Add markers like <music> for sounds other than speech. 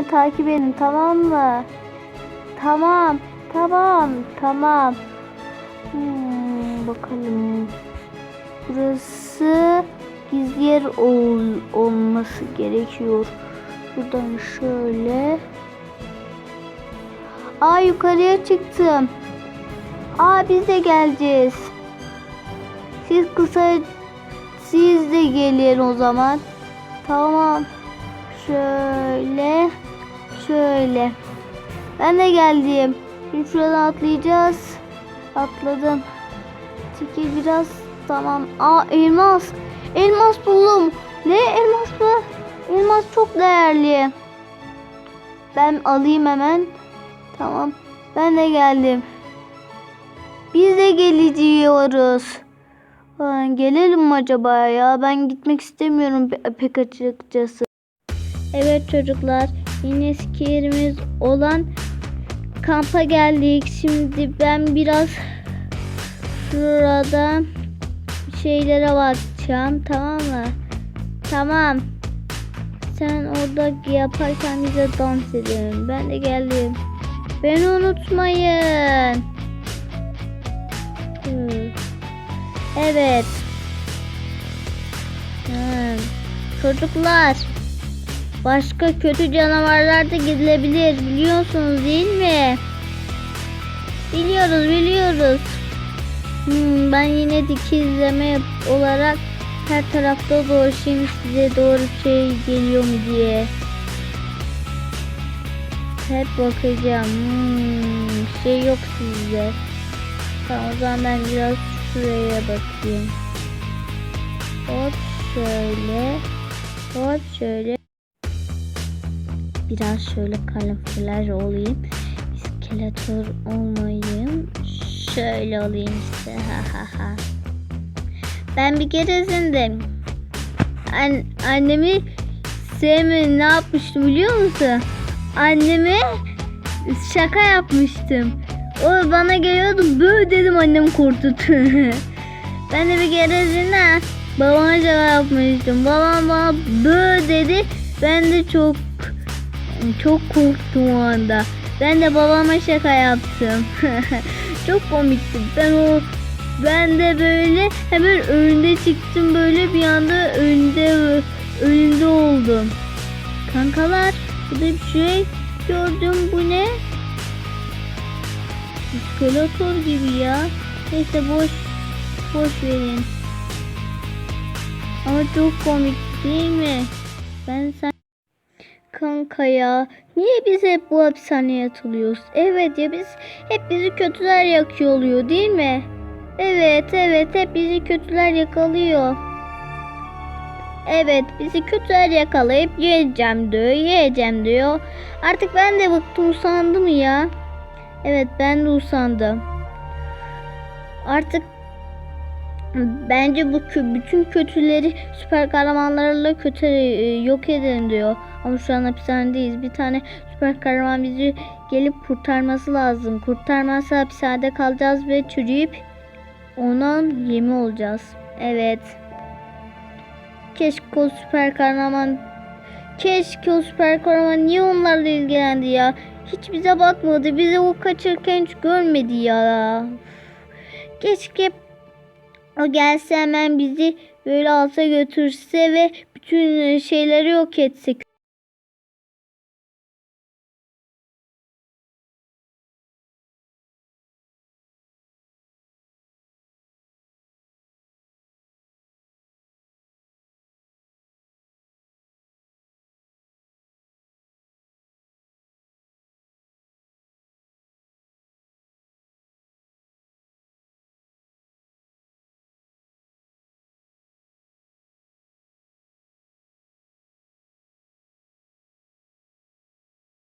beni takip edin tamam mı? Tamam. Tamam. Tamam. Hmm, bakalım. Burası gizli yer ol, olması gerekiyor. Buradan şöyle. Aa yukarıya çıktım. Aa biz de geleceğiz. Siz kısa siz de gelin o zaman. Tamam. Şöyle. Şöyle. Ben de geldim. Şimdi şuradan atlayacağız. Atladım. Çekil biraz. Tamam. Aa elmas. Elmas buldum. Ne elmas mı? Elmas çok değerli. Ben alayım hemen. Tamam. Ben de geldim. Biz de geleceğiz. Gelelim mi acaba ya? Ben gitmek istemiyorum pe- pek açıkçası. Evet çocuklar. Yine eski yerimiz olan kampa geldik. Şimdi ben biraz şurada şeylere bakacağım. Tamam mı? Tamam. Sen orada yaparken bize dans edelim. Ben de geldim. Beni unutmayın. Evet. Hmm. Çocuklar. Başka kötü canavarlar da gidilebilir. Biliyorsunuz değil mi? Biliyoruz biliyoruz. Hmm, ben yine dikizleme olarak her tarafta dolaşayım size doğru şey geliyor mu diye. Hep bakacağım. Hmm, şey yok sizde. Tamam o zaman ben biraz şuraya bakayım. Hop şöyle. Hop şöyle. Biraz şöyle kamuflaj olayım. İskeletor olmayayım. Şöyle olayım işte. Ha ha ha. Ben bir keresinde an annemi sevme ne yapmıştım biliyor musun? Anneme şaka yapmıştım. O bana geliyordu böyle dedim annem korkuttu. <laughs> ben de bir keresinde babama şaka yapmıştım. Babam bana böyle dedi. Ben de çok çok korktum o anda. Ben de babama şaka yaptım. <laughs> çok komikti. Ben o ben de böyle hemen önünde çıktım böyle bir anda önünde önünde oldum. Kankalar burada bir şey gördüm bu ne? İskeletor gibi ya. Neyse boş boş verin. Ama çok komik değil mi? Ben sen Kanka ya niye biz hep bu hapishaneye atılıyoruz? Evet ya biz hep bizi kötüler yakıyor oluyor değil mi? Evet evet hep bizi kötüler yakalıyor. Evet bizi kötüler yakalayıp yiyeceğim diyor yiyeceğim diyor. Artık ben de bıktım usandım ya. Evet ben de usandım. Artık bence bu bütün kötüleri süper kahramanlarla kötü e, yok edelim diyor. Ama şu an hapishanedeyiz. Bir tane süper kahraman bizi gelip kurtarması lazım. Kurtarmazsa hapishanede kalacağız ve çürüyüp onun yemi olacağız. Evet. Keşke o süper kahraman Keşke o süper kahraman niye onlarla ilgilendi ya? Hiç bize bakmadı. Bize o kaçırken hiç görmedi ya. Keşke o gelse hemen bizi böyle alsa götürse ve bütün şeyleri yok etse.